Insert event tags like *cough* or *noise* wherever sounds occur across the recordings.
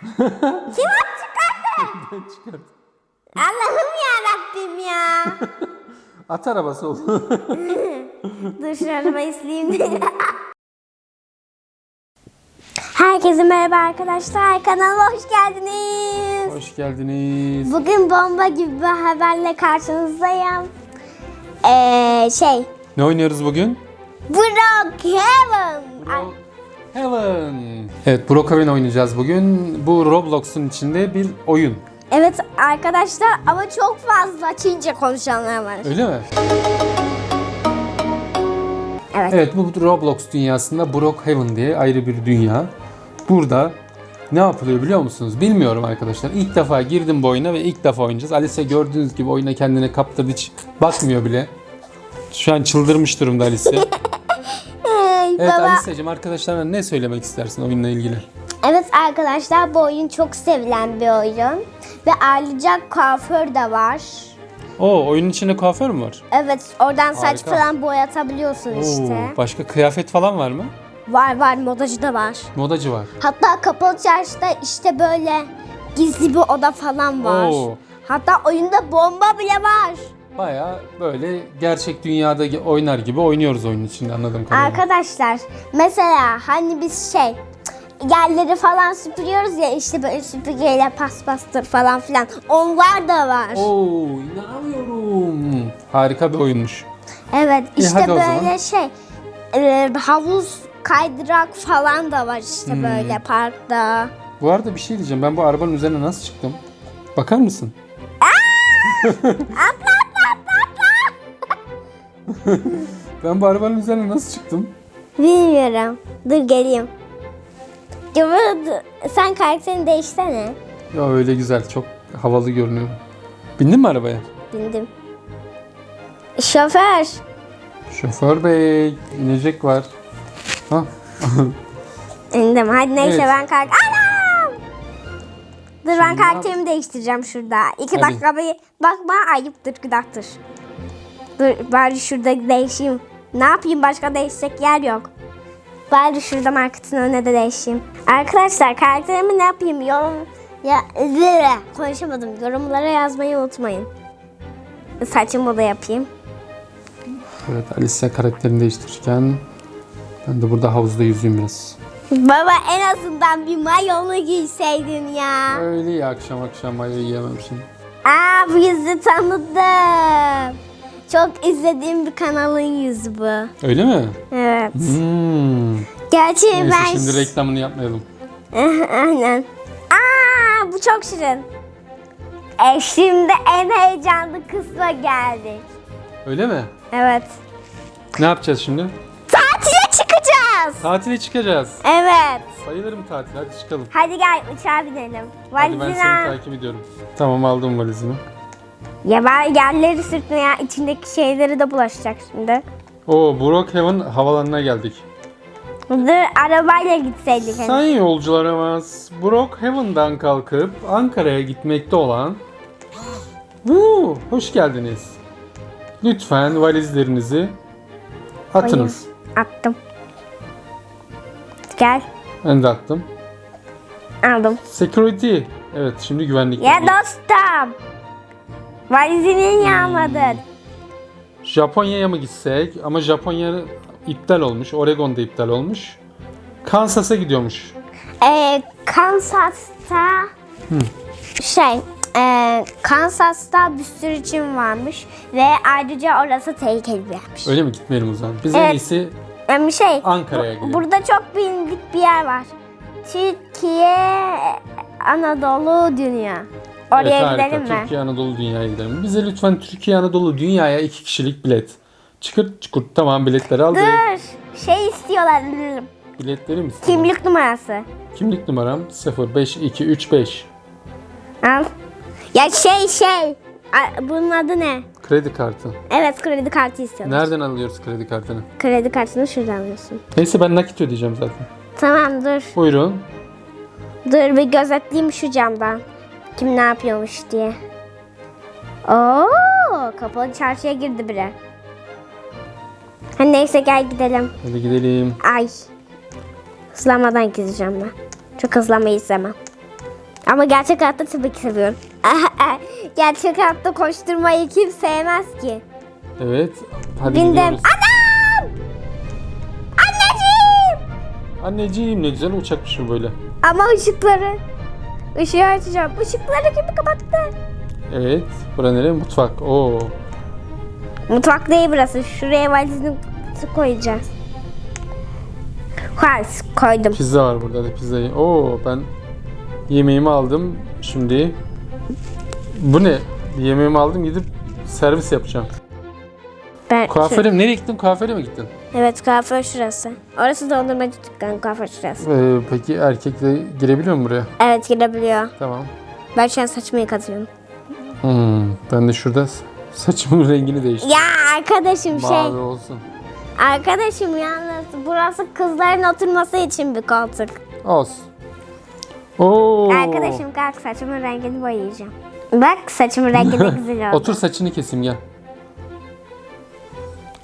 Kim o çıkardı? *laughs* Ben çıkart. Allah'ım ya Rabbim *laughs* ya. At arabası oldu. *laughs* Dur şu arabayı sileyim. Herkese merhaba arkadaşlar. Kanalıma hoş geldiniz. Hoş geldiniz. Bugün bomba gibi bir haberle karşınızdayım. Ee, şey, Ne oynuyoruz bugün? Brookhaven. Heaven. Evet Brookhaven oynayacağız bugün. Bu Roblox'un içinde bir oyun. Evet arkadaşlar ama çok fazla Çince konuşanlar var. Öyle mi? Evet. Evet bu Roblox dünyasında Brookhaven diye ayrı bir dünya. Burada ne yapılıyor biliyor musunuz? Bilmiyorum arkadaşlar. İlk defa girdim bu oyuna ve ilk defa oynayacağız. Alice gördüğünüz gibi oyuna kendine kaptırdı hiç bakmıyor bile. Şu an çıldırmış durumda Alice. *laughs* Hey, Evet baba. Alice'cim arkadaşlarına ne söylemek istersin oyunla ilgili? Evet arkadaşlar bu oyun çok sevilen bir oyun. Ve ayrıca kuaför de var. Oo oyunun içinde kuaför mü var? Evet oradan saç Harika. falan boyatabiliyorsun işte. Oo, başka kıyafet falan var mı? Var var modacı da var. Modacı var. Hatta kapalı çarşıda işte böyle gizli bir oda falan var. Oo. Hatta oyunda bomba bile var. Baya böyle gerçek dünyada oynar gibi oynuyoruz oyunun içinde anladığım kadarıyla. Arkadaşlar mesela hani biz şey yerleri falan süpürüyoruz ya işte böyle süpürgeyle paspastır falan filan. Onlar da var. Oo inanamıyorum. Harika bir oyunmuş. Evet İyi, işte zaman. böyle şey e, havuz kaydırak falan da var işte Hmm. böyle parkta. Bu arada bir şey diyeceğim. Ben bu arabanın üzerine nasıl çıktım? Bakar mısın? *laughs* ben bu arabanın üzerine nasıl çıktım? Bilmiyorum. Dur geleyim. Bu- Sen karakterini değişsene. Ya öyle güzel. Çok havalı görünüyor. Bindin mi arabaya? Bindim. Şoför. Şoför bey. inecek var. Ha? *laughs* İndim. Hadi neyse Evet. ben kalk. Anam! Dur ben Şimdi ne karakterimi değiştireceğim şurada. İki Hadi. dakika bir bakma ayıptır günahtır. Dur bari şurada değişeyim. Ne yapayım başka değişecek yer yok. Bari şurada marketin önüne de değişeyim. Arkadaşlar karakterimi ne yapayım yorum ya zire. konuşamadım. Yorumlara yazmayı unutmayın. Saçımı da yapayım. Evet Alice karakterini değiştirirken ben de burada havuzda yüzeyim biraz. Baba en azından bir mayonu giyseydin ya. Öyle ya akşam akşam mayo yiyemem şimdi. Aa bu yüzü tanıdım. Çok izlediğim bir kanalın yüzü bu. Öyle mi? Evet. Hmm. Gerçi Neyse ben... şimdi reklamını yapmayalım. *laughs* Aynen. Aa bu çok şirin. E şimdi en heyecanlı kısma geldik. Öyle mi? Evet. Ne yapacağız şimdi? Tatile çıkacağız. Tatile çıkacağız. Evet. Bayılırım tatil. Hadi çıkalım. Hadi gel uçağa binelim. Hadi ben Valizine. seni takip ediyorum. Tamam aldım valizini. Ya ben yerleri sürtme ya. içindeki şeyleri de bulaşacak şimdi. Oo Brookhaven havalanına geldik. Dur arabayla gitseydik. hani. Sayın yolcularımız Brookhaven'dan kalkıp Ankara'ya gitmekte olan Woo, hoş geldiniz. Lütfen valizlerinizi atınız. Attım. Gel. Ben de attım. Aldım. Security. Evet şimdi güvenlik. Ya dostum. Valizini niye almadın? Japonya'ya mı gitsek? Ama Japonya iptal olmuş. Oregon'da iptal olmuş. Kansas'a gidiyormuş. Ee, Kansas'ta şey e, Kansas'ta bir sürü için varmış ve ayrıca orası tehlikeli bir yermiş. Öyle mi gitmeyelim o zaman? Biz en Evet. iyisi Yani şey Ankara'ya gidelim. burada çok bilindik bir yer var. Türkiye, Anadolu, Dünya. Oraya evet, harika. gidelim mi? Türkiye Anadolu Dünya'ya gidelim. Bize lütfen Türkiye Anadolu Dünya'ya iki kişilik bilet. Çıkırt çıkırt tamam biletleri aldık. Dur. Şey istiyorlar. Biletleri mi istiyorsun? Kimlik numarası. Kimlik numaram 05235. Al. Ya şey şey. Bunun adı ne? Kredi kartı. Evet kredi kartı istiyorlar. Nereden alıyoruz kredi kartını? Kredi kartını şuradan alıyorsun. Neyse ben nakit ödeyeceğim zaten. Tamam dur. Buyurun. Dur bir gözetleyeyim şu camdan. Kim ne yapıyormuş diye. Oo, kapalı çarşıya girdi biri. Ha, neyse gel gidelim. Hadi gidelim. Ay. Hızlanmadan gideceğim ben. Çok hızlanmayı istemem. Ama gerçek hayatta tabii ki seviyorum. *laughs* gerçek hayatta koşturmayı kim sevmez ki? Evet. Hadi Bindim. gidiyoruz. Anam! Anneciğim! Anneciğim ne güzel uçakmış bu böyle. Ama ışıkları. Işığı açacağım. Işıkları gibi kapattı. Evet. Bura nere? Mutfak. Oo. Mutfak değil burası. Şuraya valizini koyacağız. Valiz koydum. Pizza var burada da pizzayı. Oo ben yemeğimi aldım. Şimdi bu ne? Yemeğimi aldım gidip servis yapacağım. Ben Kuaföre nereye gittin? Kuaföre mi gittin? Evet kuaför şurası. Orası dondurmacı dükkanı kuaför şurası. Ee, peki erkek de girebiliyor mu buraya? Evet girebiliyor. Tamam. Ben şu an saçımı yıkatıyorum. Hmm, ben de şurada saçımın *laughs* rengini değiştirdim. Ya arkadaşım şey. Mavi olsun. Arkadaşım yalnız burası kızların oturması için bir koltuk. Olsun. Oo. Arkadaşım kalk saçımın rengini boyayacağım. Bak saçımın rengi de *laughs* güzel oldu. Otur saçını keseyim gel.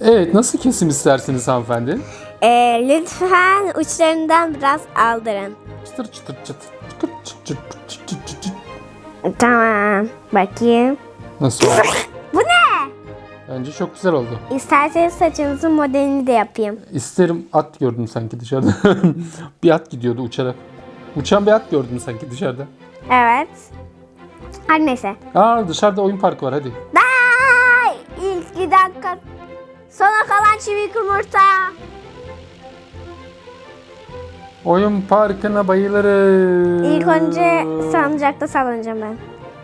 Evet nasıl kesim istersiniz hanımefendi? Ee, lütfen uçlarından biraz aldırın. Çıtır çıtır çıtır çıtır çıtır çıtır çıtır çıtır. Tamam. Bakayım. Nasıl oldu? Bu ne? Bence çok güzel oldu. İsterseniz saçınızın modelini de yapayım. İsterim at gördüm sanki dışarıda. *laughs* bir at gidiyordu uçarak. Uçan bir at gördüm sanki dışarıda. Evet. Her neyse. Aa dışarıda oyun parkı var hadi. Day! İlk bir dakika. Sona kalan çivik yumurta. Oyun parkına bayılırım. İlk önce salıncakta sallanacağım ben.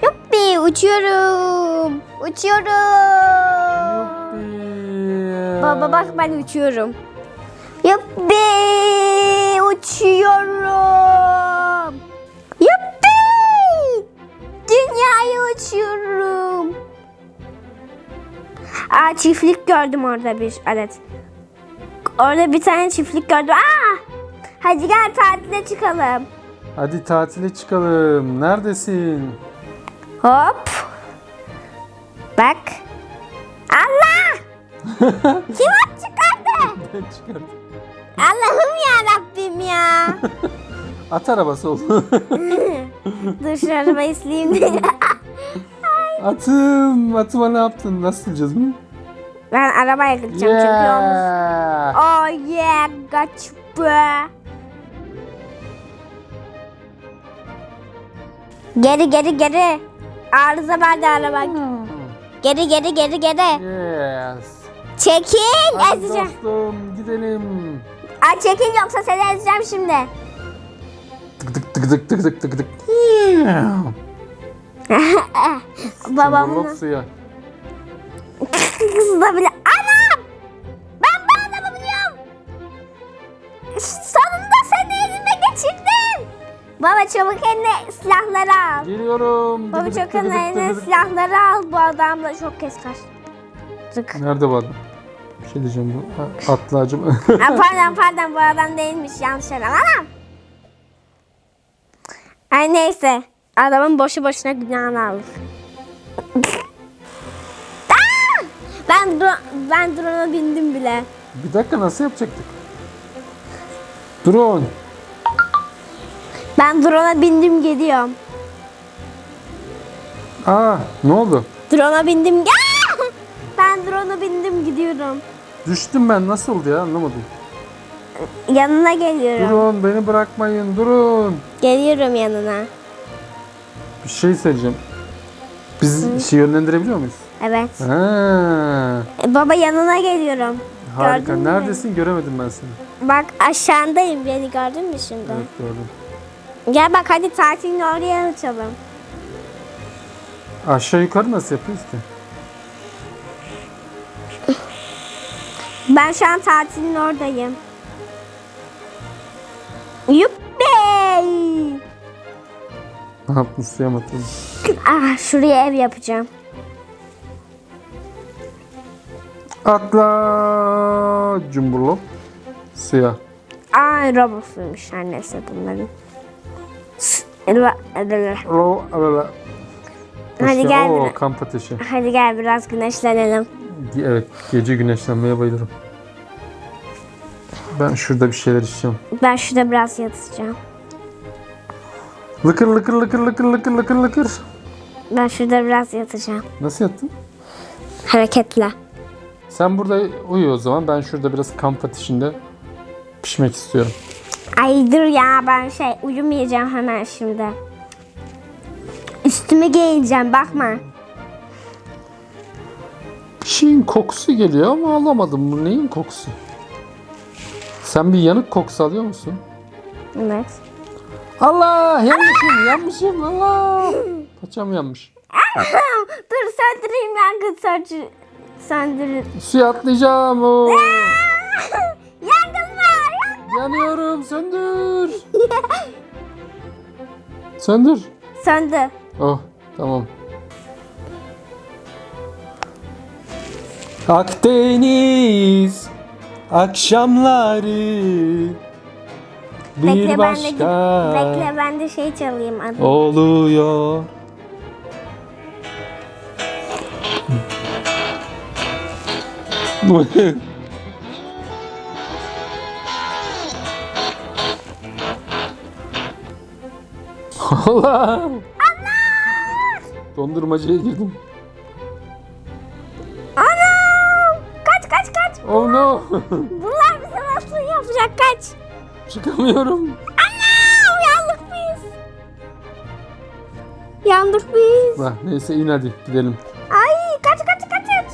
Yuppi uçuyorum. Uçuyorum. Yuppi. Baba bak ben uçuyorum. Yuppi uçuyorum. Yuppi dünyayı uçuyorum. Aa çiftlik gördüm orada bir adet. Orada bir tane çiftlik gördüm. Aa! Hadi gel tatile çıkalım. Hadi tatile çıkalım. Neredesin? Hop. Bak. Allah! *laughs* Kim at çıkardı? *laughs* Ben çıkardım. Allah'ım ya Rabbim ya. *laughs* At arabası oldu. Dur şu arabayı sileyim de. Atım. Atıma ne yaptın? Nasıl sileceğiz bunu? ben arabaya gideceğim çünkü yalnız. Yeah. Oh yeah, kaç be. Geri geri geri. Arıza verdi araba. Geri geri geri geri. Yes. Çekil Hadi ezeceğim. dostum gidelim. Ay çekil yoksa seni ezeceğim şimdi. Tık tık tık tık tık tık tık tık. *laughs* Babamın Cumburlop suya. kızı bile. Anam! Ben bu adamı biliyorum. Sonunda seni elime geçirdim. Baba çabuk eline silahları al. Geliyorum. Baba tık eline silahları al. Bu adam da çok keskar. Tık. Nerede bu adam? Bir şey diyeceğim bu. Ha, Atlı acaba. Ha, *laughs* pardon pardon bu adam değilmiş yanlış adam. Anam. Ay neyse. Adamın boşu boşuna günahını aldık. *laughs* Ben ben drone'a bindim bile. bir dakika nasıl yapacaktık? Drone. Ben drone'a bindim gidiyorum. Aa ne oldu? Drone'a bindim. *laughs* Aa! Ben drone'a bindim gidiyorum. Düştüm ben nasıl oldu ya anlamadım. Yanına geliyorum. Durun beni bırakmayın durun. Geliyorum yanına. Bir şey söyleyeceğim. Biz işi yönlendirebiliyor muyuz? Evet. Ha, E, baba yanına geliyorum. harika. Gördün mü? Neredesin? Göremedim ben seni. Bak aşağındayım. Beni gördün mü şimdi? Evet gördüm. Gel bak hadi tatilini oraya açalım. Aşağı yukarı nasıl yapıyoruz ki? Ben şu an tatilin oradayım. Yuppi! Ne yaptın suya mı? Ah şuraya ev yapacağım. Atla cumburlop suya. Aa robotsuymuş her neyse bunların. Ro, Hadi gel o biraz. kamp ateşi. Hadi gel biraz güneşlenelim. Evet gece güneşlenmeye bayılırım. Ben şurada bir şeyler içeceğim. Ben şurada biraz yatacağım. Lıkır lıkır lıkır lıkır lıkır lıkır lıkır. Ben şurada biraz yatacağım. Nasıl yattın? Hareketle. Sen burada uyu o zaman. Ben şurada biraz kamp ateşinde pişmek istiyorum. Ay dur ya ben şey uyumayacağım hemen şimdi. Üstümü giyeceğim bakma. Bir şeyin kokusu geliyor ama alamadım. Bu neyin kokusu? Sen bir yanık kokusu alıyor musun? Evet. Allah yanmışım yanmışım Allah. Paçam yanmış. dur söndüreyim yangın söndür. Söndür. Suya atlayacağım. Oo. yangın var. Yanıyorum söndür. söndür. Söndü. Oh tamam. Akdeniz akşamları bir Bekle ben de başka bekle ben de şey çalayım adı. oluyor. *laughs* Allah! Dondurmacıya girdim. Anam! Kaç kaç kaç. Oh no! Bunlar bize nasıl yapacak kaç. Çıkamıyorum. Anam! Yandık biz. Yandık biz. Ah, neyse in hadi gidelim. Ay kaç kaç kaç kaç.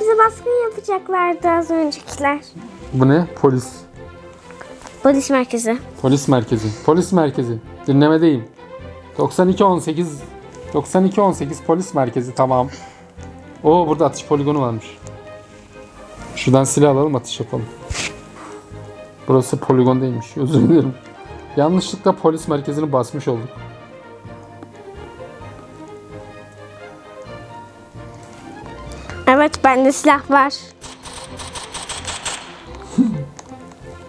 Bize baskın yapacaklardı az öncekiler. Bu ne? Polis. Polis merkezi. Polis merkezi. Polis merkezi. Dinlemedeyim. 9218 9218 polis merkezi tamam. Oo burada atış poligonu varmış. Şuradan silah alalım atış yapalım. Burası poligon değilmiş. Özür dilerim. Yanlışlıkla polis merkezini basmış olduk. Evet bende silah var.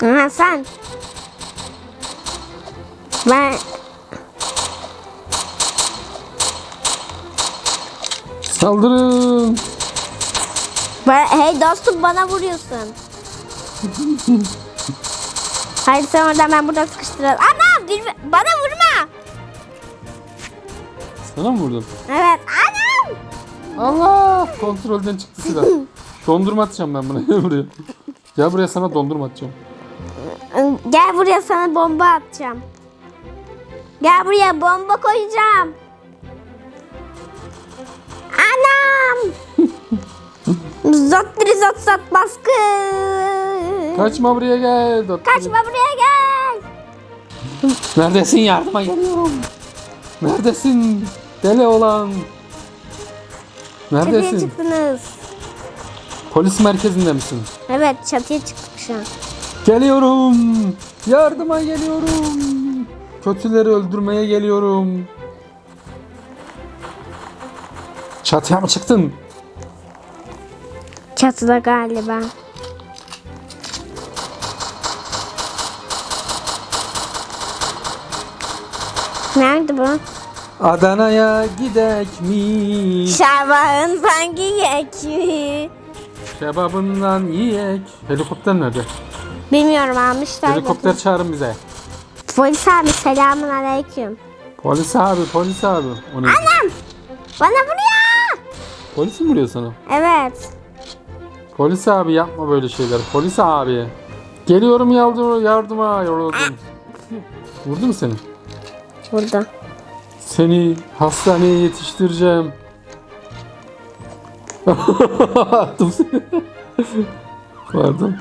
Aha sen. Ben Saldırın. Ben, hey dostum bana vuruyorsun. *laughs* Hayır sen oradan ben burada sıkıştıralım. Ana bir, bana vurma. Sana mı vurdum? Evet anam. Allah! Kontrolden çıktı silah. *laughs* Dondurma atacağım ben buna. *laughs* buraya. Gel buraya sana dondurma atacağım. Gel buraya sana bomba atacağım. Gel buraya bomba koyacağım. Anam. Diri zot zot baskı. Kaçma buraya gel. doktor. Kaçma buraya gel. Neredesin yardıma geliyorum. Neredesin? Deli olan. Çatıya Neredesin? çıktınız. Polis merkezinde misin? Evet çatıya çıktık şu an. Geliyorum. Yardıma geliyorum. Kötüleri öldürmeye geliyorum. Çatıya mı çıktın? Çatıda galiba. Nerede bu? Adana'ya gidek mi? Şaban'ın hangi yeki? Kebabından yiyek. Helikopter nerede? Bilmiyorum almışlar. Helikopter çağırın bize. Polis abi selamun aleyküm. Polis abi, polis abi. O ne? Bana vuruyor. Polis mi vuruyor sana? Evet. Polis abi yapma böyle şeyler. Polis abi. Geliyorum yardıma, yardıma yoruldum. Vurdu mu seni? Burada. Seni hastaneye yetiştireceğim. Attım *laughs* seni. Pardon.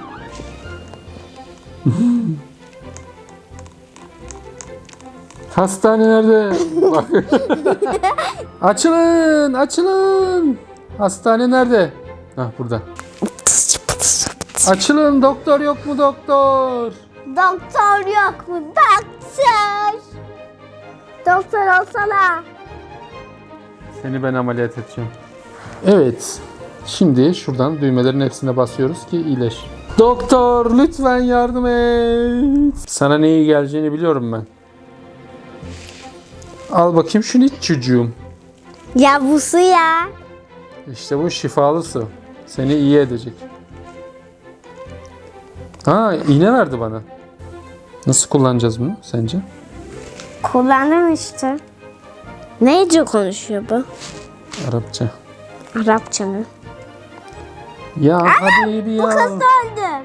Hastane nerede? Bak. *laughs* açılın, açılın. Hastane nerede? Hah burada. Açılın, doktor yok mu doktor? Doktor yok mu? Doktor. Doktor olsana. Seni ben ameliyat edeceğim. Evet. Şimdi şuradan düğmelerin hepsine basıyoruz ki iyileş. Doktor lütfen yardım et. Sana ne iyi geleceğini biliyorum ben. Al bakayım şunu iç çocuğum. Ya bu su ya. İşte bu şifalı su. Seni iyi edecek. Ha iğne verdi bana. Nasıl kullanacağız bunu sence? Kullandım işte. Neyce konuşuyor bu? Arapça. Arapça mı? Ya habibi Bu ya. kız da öldü.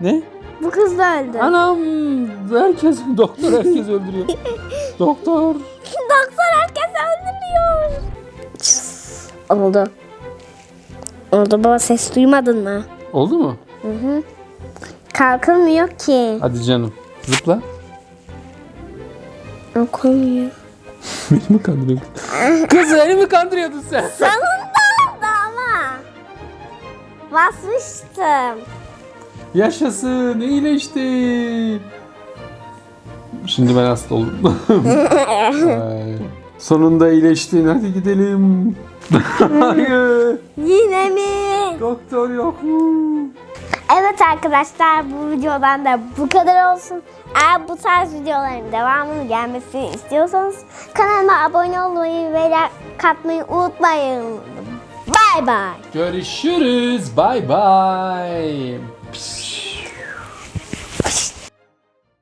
Ne? Bu kız da öldü. Anam herkes doktor herkes öldürüyor. *laughs* doktor. Doktor herkes öldürüyor. Oldu. Oldu baba ses duymadın mı? Oldu mu? Kalkılmıyor ki. Hadi canım. Zıpla. Okunmuyor. *laughs* Beni mi kandırıyorsun? *laughs* Kız beni mi kandırıyordun sen? Sonunda oldu ama. Basmıştım. Yaşasın iyileşti. Şimdi ben hasta oldum. *laughs* Ay. Sonunda iyileştin hadi gidelim. Hayır. Yine mi? Doktor yok mu? Evet arkadaşlar bu videodan da bu kadar olsun. Eğer bu tarz videoların devamını gelmesini istiyorsanız kanalıma abone olmayı ve katmayı unutmayın. Bay bay. Görüşürüz. Bay bay.